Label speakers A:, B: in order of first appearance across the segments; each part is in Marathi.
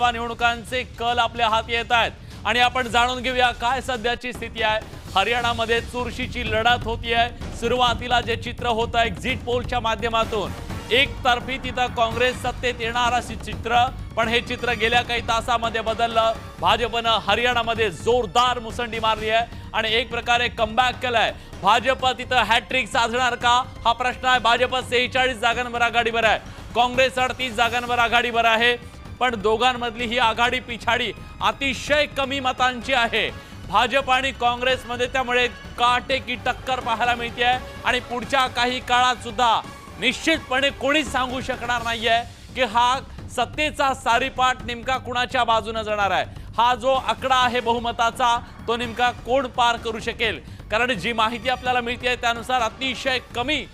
A: लोकसभा निवडणुकांचे कल आपल्या हाती येत आहेत. आणि आपण जाणून घेऊया काय सध्याची स्थिती आहे. हरियाणामध्ये चुरशीची लढत होती आहे सुरुवातीला जे चित्र होतं एक्झिट पोलच्या माध्यमातून. एकतर्फी तिथं काँग्रेस सत्तेत येणार असे चित्र. पण हे चित्र गेल्या काही तासामध्ये बदललं. भाजपनं हरियाणामध्ये जोरदार मुसंडी मारली आहे. आणि एक प्रकारे कमबॅक केलाय. भाजप तिथं हॅट्रिक साधणार का? हा प्रश्न आहे. भाजप सेहेचाळीस जागांवर आघाडीवर आहे. काँग्रेस अडतीस जागांवर आघाडीवर आहे. पण दोघांमधली ही आघाडी पिछाडी अतिशय कमी मतांची आहे. भाजप आणि काँग्रेसमध्ये त्यामुळे काटेकी टक्कर पाहायला मिळते आहे आणि पुढच्या काही काळात सुद्धा निश्चितपणे कोणीच सांगू शकणार नाही आहे की हा सत्तेचा सारीपाठ नेमका कुणाच्या बाजूने जाणार आहे. हा जो आकडा आहे बहुमताचा तो नेमका कोण पार करू शकेल? कारण जी माहिती आपल्याला मिळते त्यानुसार अतिशय कमी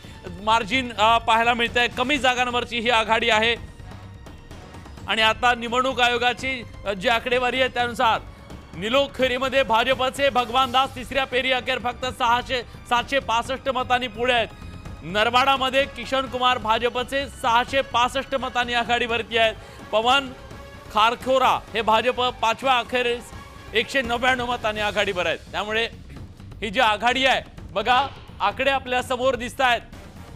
A: मार्जिन पाहायला मिळते कमी जागांवरची ही आघाडी आहे. आणि आता निवडणूक आयोगाची जी आकडेवारी आहे त्यानुसार निलोखेरीमध्ये भाजपचे भगवान दास तिसऱ्या फेरी अखेर फक्त सहाशे सातशे पासष्ट मतांनी पुढे आहेत. नरवाडामध्ये किशन कुमार भाजपचे सहाशे पासष्ट मतांनी आघाडीवरती आहेत. पवन खारखोरा हे भाजप पाचव्या अखेरीस एकशे नव्याण्णव मतांनी आघाडीवर आहेत. त्यामुळे ही जी आघाडी आहे बघा आकडे आपल्यासमोर दिसत आहेत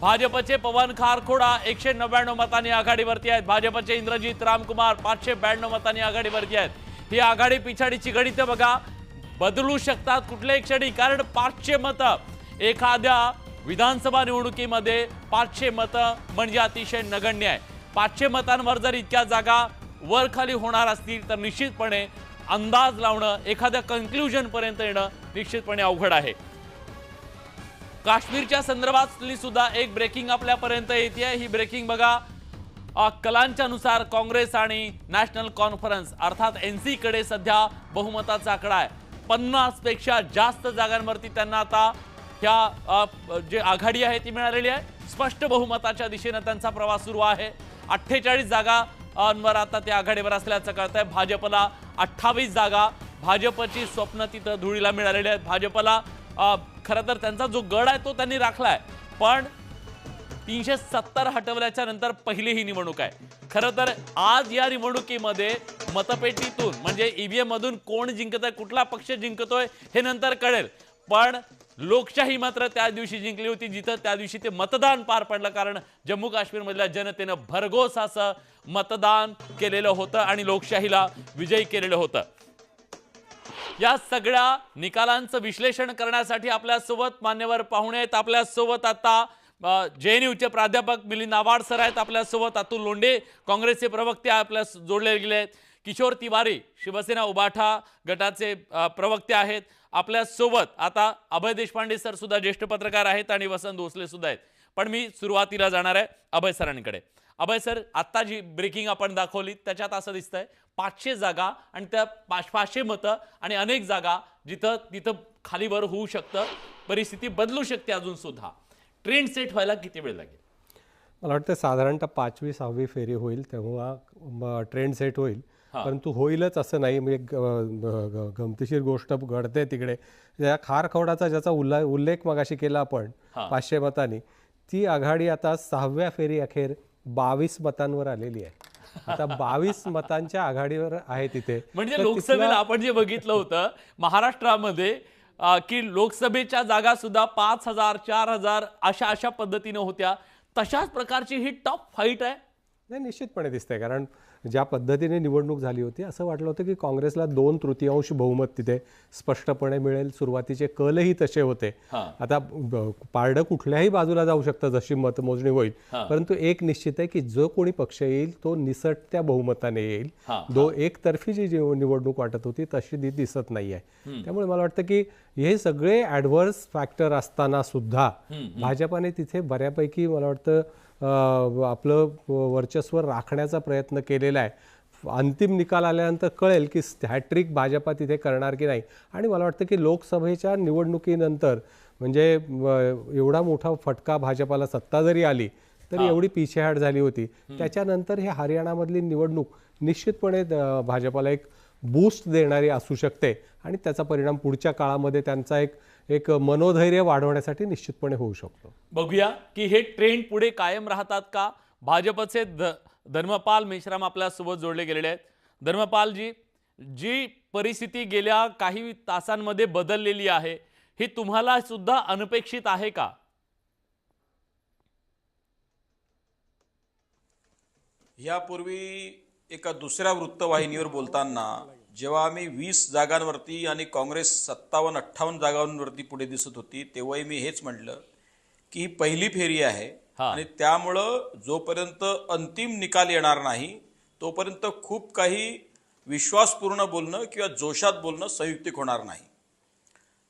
A: भाजपचे पवन खारखोडा एकशे नव्याण्णव मतांनी आघाडीवरती आहेत. भाजपचे इंद्रजित रामकुमार पाचशे ब्याण्णव मतांनी आघाडीवरती आहेत. ही आघाडी पिछाडीची गणितं बघा. बदलू शकतात कुठल्याही क्षणी कारण पाचशे मतं एखाद्या विधानसभा निवडणुकीमध्ये पाचशे मतं म्हणजे अतिशय नगण्य आहे. पाचशे मतांवर जर इतक्या जागा वरखाली होणार असतील तर निश्चितपणे अंदाज लावणं एखाद्या कन्क्ल्युजनपर्यंत येणं निश्चितपणे अवघड आहे. काश्मीरच्या संदर्भातली सुद्धा एक ब्रेकिंग आपल्यापर्यंत येते ही ब्रेकिंग बघा कलांच्या नुसार काँग्रेस आणि नॅशनल कॉन्फरन्स अर्थात एन सीकडे सध्या बहुमताचा आकडा आहे. पन्नासपेक्षा जास्त जागांवरती त्यांना आता ह्या जे आघाडी आहे ती मिळालेली आहे. स्पष्ट बहुमताच्या दिशेनं त्यांचा प्रवास सुरू आहे. अठ्ठेचाळीस जागांवर आता ते आघाडीवर असल्याचं कळत आहे भाजपला अठ्ठावीस जागा भाजपची स्वप्न तिथं धुळीला मिळालेली आहेत. भाजपला खरं तर त्यांचा जो गड आहे तो त्यांनी राखलाय. पण तीनशे सत्तर हटवल्याच्या नंतर पहिली ही निवडणूक आहे. खरं तर आज या निवडणुकीमध्ये मतपेटीतून म्हणजे ईव्हीएम मधून कोण जिंकत आहे कुठला पक्ष जिंकतोय हे नंतर कळेल. पण लोकशाही मात्र त्या दिवशी जिंकली होती जिथं त्या दिवशी ते मतदान पार पडलं. कारण जम्मू काश्मीरमधल्या जनतेनं भरघोस असं मतदान केलेलं होतं आणि लोकशाहीला विजयी केलेलं होतं. या सगळ्या निकालांचं विश्लेषण करण्यासाठी आपल्यासोबत मान्यवर पाहुणे आहेत. आपल्यासोबत आता जे एन यूचे प्राध्यापक मिलिंद आवाड सर आहेत. आपल्यासोबत अतुल लोंढे काँग्रेसचे प्रवक्ते आपल्या जोडले गेले आहेत. किशोर तिवारी शिवसेना उबाठा गटाचे प्रवक्ते आहेत. आपल्यासोबत आता अभय देशपांडे सर सुद्धा ज्येष्ठ पत्रकार आहेत आणि वसंत भोसले सुद्धा आहेत. पण मी सुरुवातीला जाणार आहे अभय सरांकडे. अभय सर आत्ता जी ब्रेकिंग आपण दाखवली त्याच्यात असं दिसतंय पाचशे जागा आणि त्या पाच पाचशे मतं आणि अनेक जागा जिथं तिथं खालीवर होऊ शकतं. परिस्थिती बदलू शकते अजून सुद्धा. ट्रेंड सेट व्हायला किती वेळ लागेल?
B: मला वाटतं साधारणतः पाचवी सहावी फेरी होईल तेव्हा ट्रेंड सेट होईल. परंतु होईलच असं नाही. म्हणजे गमतीशीर गोष्ट घडते तिकडे. त्या खारखवडाचा ज्याचा उल्ला उल्लेख मगाशी केला आपण पाचशे मतांनी ती आघाडी आता सहाव्या फेरी अखेर बावीस मतांवर आलेली आहे. आता बावीस मतांच्या आघाडीवर आहे तिथे.
A: म्हणजे लोकसभेला आपण जे बघितलं होतं महाराष्ट्रामध्ये की लोकसभेच्या जागा सुद्धा पाच हजार चार हजार अशा अशा पद्धतीने होत्या. तशाच प्रकारची ही टफ फाईट आहे.
B: नाही निश्चितपणे दिसतंय कारण ज्या पद्धतीने निवडणूक झाली होती असं वाटलं होतं की काँग्रेसला दोन तृतीयांश बहुमत तिथे स्पष्टपणे मिळेल. सुरुवातीचे कलही तसे होते. आता पारडं कुठल्याही बाजूला जाऊ शकतं जशी मतमोजणी होईल. परंतु एक निश्चित आहे की जो कोणी पक्ष येईल तो निसटत्या बहुमताने येईल. दो एकतर्फी जी निवडणूक वाटत होती तशी ती दिसत नाही आहे त्यामुळे मला वाटतं की हे सगळे ॲडव्हर्स फॅक्टर असताना सुद्धा भाजपाने तिथे बऱ्यापैकी मला वाटतं आपलं वर्चस्व राखण्याचा प्रयत्न केलेला आहे. अंतिम निकाल आल्यानंतर कळेल की हॅट्रिक भाजपा तिथे करणार की नाही. आणि मला वाटतं की लोकसभेच्या निवडणुकीनंतर म्हणजे एवढा मोठा फटका भाजपाला सत्ता जरी आली तरी एवढी पिछेहाट झाली होती. त्याच्यानंतर हे हरियाणामधली निवडणूक निश्चितपणे भाजपाला एक बूस्ट देणारी असू शकते. आणि त्याचा परिणाम पुढच्या काळामध्ये त्यांचा एक एक मनोधैर्य वाढवण्यासाठी निश्चितपणे होऊ शकतो.
A: बघूया की हे ट्रेंड पुढे कायम राहतात का? भाजपचे ध धर्मपाल मेश्राम आपल्यासोबत जोडले गेलेले आहेत. धर्मपालजी जी परिस्थिती गेल्या काही तासांमध्ये बदललेली आहे ही तुम्हाला सुद्धा अनपेक्षित आहे का?
C: यापूर्वी एका दुसऱ्या वृत्तवाहिनीवर बोलताना जेव्हा आम्ही वीस जागांवरती आणि काँग्रेस सत्तावन्न अठ्ठावन्न जागांवरती पुढे दिसत होती तेव्हाही मी हेच म्हटलं की ही पहिली फेरी आहे. आणि त्यामुळं जोपर्यंत अंतिम निकाल येणार नाही तोपर्यंत खूप काही विश्वासपूर्ण बोलणं किंवा जोशात बोलणं संयुक्तिक होणार नाही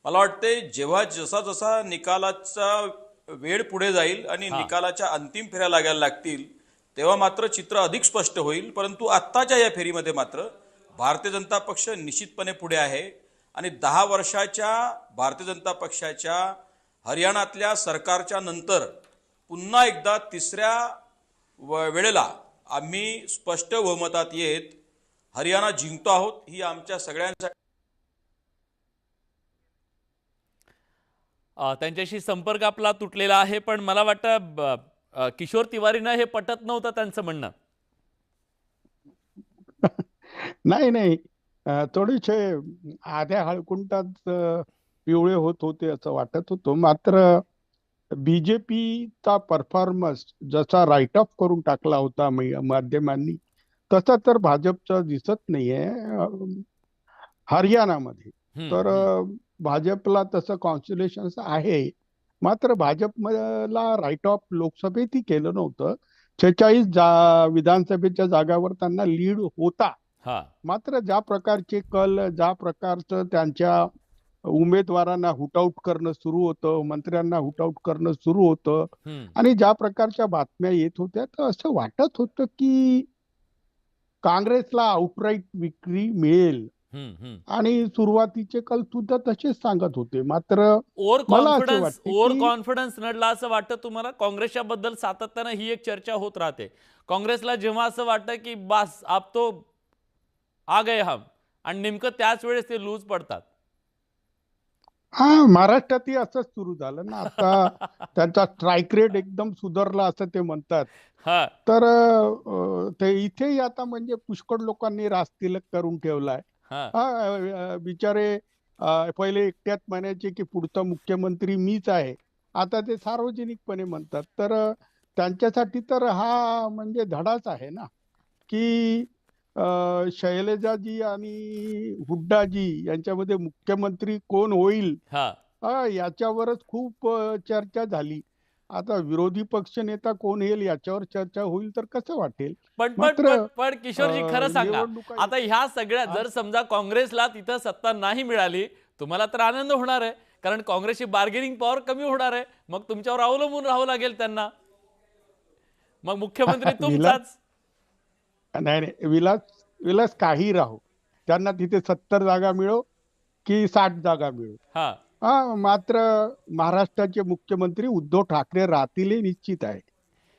C: मला वाटते जेव्हा जसा जसा निकालाचा वेळ पुढे जाईल आणि निकालाच्या अंतिम फेऱ्या लागायला लागतील तेव्हा मात्र चित्र अधिक स्पष्ट होईल परंतु आत्ताच्या या फेरीमध्ये मात्र भारतीय जनता पक्ष निश्चितपणे पुढे आहे आणि दहा वर्षाच्या भारतीय जनता पक्षाच्या हरियाणातल्या सरकारच्या नंतर पुन्हा एकदा तिसऱ्या व- वेळेला आम्ही स्पष्ट बहुमतात येत हरियाणा जिंकतो आहोत ही आमच्या सगळ्यांसाठी
A: त्यांच्याशी संपर्क आपला तुटलेला आहे पण मला वाटतं किशोर तिवारीनं हे पटत नव्हतं त्यांचं म्हणणं.
D: नाही नाही. थोडेसे आध्या हळकुंडात अं, पिवळे होत होते असं वाटत होतं. मात्र बीजेपीचा परफॉर्मन्स जसा राईट ऑफ करून टाकला होता मै- माध्यमांनी तसा तर भाजपचा दिसत नाहीये. हरियाणामध्ये. तर भाजपला तसं कॉन्स्टिट्युशन आहे. मात्र भाजपला राईट ऑफ लोकसभेतही केलं नव्हतं. छेचाळीस जा विधानसभेच्या जागावर त्यांना लीड होता. मात्र ज्या प्रकारचे कल ज्या प्रकारचं त्यांच्या उमेदवारांना हुटआउट करणं सुरू होतं मंत्र्यांना हुटआउट करणं सुरू होतं. आणि ज्या प्रकारच्या बातम्या येत होत्या तर असं वाटत होतं की काँग्रेसला आउटराईट विक्री मिळेल. आणि सुरुवातीचे कल सुद्धा तसेच सांगत होते. मात्र
A: ओव्हर कॉन्फिडन्स
D: वाटतं
A: ओव्हर कॉन्फिडन्स नडला असं वाटतं तुम्हाला? काँग्रेसच्या बद्दल सातत्यानं ही एक चर्चा होत राहते. काँग्रेसला जेव्हा असं वाटतं की बास आप तो आ गए हम. आणि नेमकं त्याच वेळेस ते लूज पडतात.
D: हा महाराष्ट्रातही असंच सुरू झालं ना. आता त्यांचा स्ट्राईक रेट एकदम सुधारला असं ते म्हणतात.
A: हा.
D: तर ते इथेही आता म्हणजे पुष्कळ लोकांनी रास्तिलक करून ठेवलाय. बिचारे पहिले एकट्यात म्हणायचे की पुढचा मुख्यमंत्री मीच आहे. आता ते सार्वजनिकपणे म्हणतात. तर त्यांच्यासाठी तर हा म्हणजे धडाच आहे ना. की शैलजाजी आणि हुड्डाजी यांच्यामध्ये मुख्यमंत्री कोण होईल? याच्यावरच खूप चर्चा झाली. आता विरोधी पक्ष नेता कोण येईल याच्यावर चर्चा होईल तर कसं वाटेल?
A: पण पण पण किशोरजी खरं सांगा. आता ह्या सगळ्या? जर समजा काँग्रेसला तिथं सत्ता नाही मिळाली तुम्हाला तर आनंद होणार आहे. कारण काँग्रेसची बार्गेनिंग पॉवर कमी होणार आहे. मग तुमच्यावर अवलंबून राहावं लागेल त्यांना. मग मुख्यमंत्री तुमचाच.
D: नाही नाही. विलास विलास काही राहो. त्यांना तिथे सत्तर जागा मिळो की साठ जागा मिळो.
A: हा.
D: मात्र महाराष्ट्राचे मुख्यमंत्री उद्धव ठाकरे राहतील निश्चित आहे.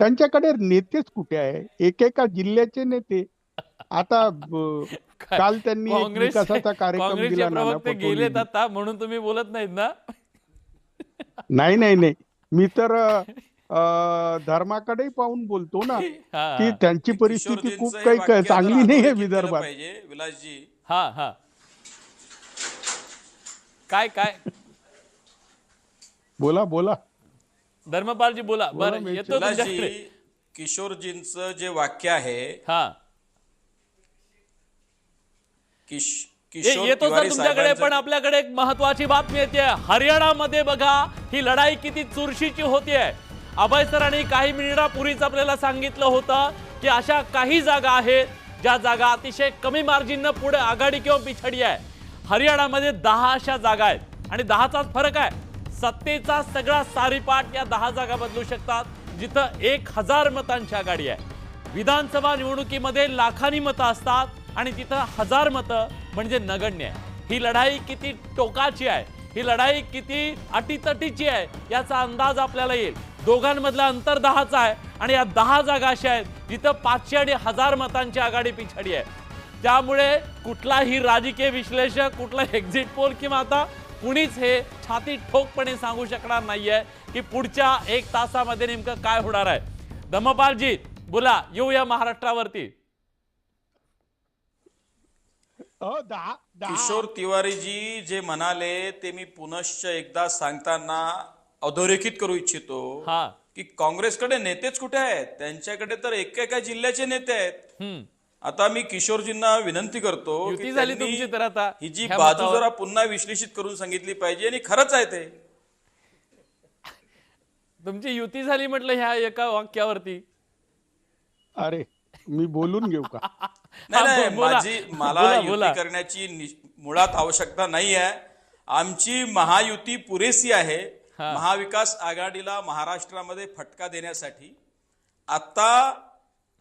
D: त्यांच्याकडे नेतेच कुठे आहे? एकेका जिल्ह्याचे नेते. आता काल त्यांनी विकासाचा कार्यक्रम दिला
A: आता म्हणून तुम्ही बोलत नाहीत ना?
D: नाही नाही नाही. मी तर अ, धर्माकडेही पाहून बोलतो ना की त्यांची परिस्थिती खूप काही चांगली नाही आहे विदर्भात.
C: पाहिजे विलासजी.
A: हा हा. काय काय?
D: बोला बोला.
A: धर्मपालजी बोला.
D: बोला,
A: बरं येतो
C: किशोरजींचं जे वाक्य आहे
A: हा.
C: किश
A: येतो सर तुमच्याकडे पण आपल्याकडे एक महत्वाची बातमी येते. हरियाणामध्ये बघा ही लढाई किती चुरशीची होतीये. अभय सरांनी काही मिनिटापूर्वीच आपल्याला सांगितलं होतं की अशा काही जागा आहेत ज्या जागा अतिशय कमी मार्जिननं पुढे आघाडी किंवा पिछडी आहे. हरियाणामध्ये दहा अशा जागा आहेत आणि दहाचाच फरक आहे. सत्तेचा सगळा सारीपाठ या दहा जागा बदलू शकतात जिथं एक हजार मतांची आघाडी आहे. विधानसभा निवडणुकीमध्ये लाखांनी मतं असतात आणि तिथं हजार मतं म्हणजे नगण्य आहे. ही लढाई किती टोकाची आहे ही लढाई किती अटीतटीची आहे याचा अंदाज आपल्याला येईल. दोघांमधलं अंतर दहाचं आहे आणि या दहा जागा अशा आहेत जिथं पाचशे आणि हजार मतांची आघाडी पिछाडी आहे. त्यामुळे कुठलाही राजकीय विश्लेषक कुठला एक्झिट पोल किंवा आता कुणीच हे छाती ठोकपणे सांगू शकणार नाहीये की पुढच्या एक तासामध्ये नेमकं काय होणार आहे. धम्मपालजी बोला येऊया महाराष्ट्रावरती.
D: अ, दहा दहा.
C: किशोर तिवारीजी जे म्हणाले ते मी पुनश्च एकदा सांगताना अधोरेखित करू इच्छितो
A: हा
C: की काँग्रेसकडे नेतेच कुठे आहेत त्यांच्याकडे तर एका एका जिल्ह्याचे नेते आहेत
A: हम्म
C: आता मी किशोरजींना विनंती करतो की
A: युती झाली
C: त्यांनी
A: तुमची तर आता
C: ही जी
A: ह्या
C: बाजू
A: मतावर.
C: जरा पुन्हा विश्लेषित करून सांगितली पाहिजे आणि खरंच आहे ते
A: तुमची युती झाली म्हटलं ह्या एका वाक्यावरती
D: अरे मी बोलून घेऊ का
C: नाही
A: हा,
C: नाही
A: बो- बोला.
C: माझी मला
A: बोला,
C: युती. करण्याची नि- मुळात आवश्यकता नाही आहे आमची महायुती पुरेसी आहे. महाविकास आघाडीला महाराष्ट्रामध्ये फटका देण्यासाठी आता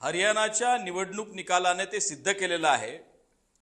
C: हरियाणाच्या निवडणूक निकालाने ते सिद्ध केलेलं आहे.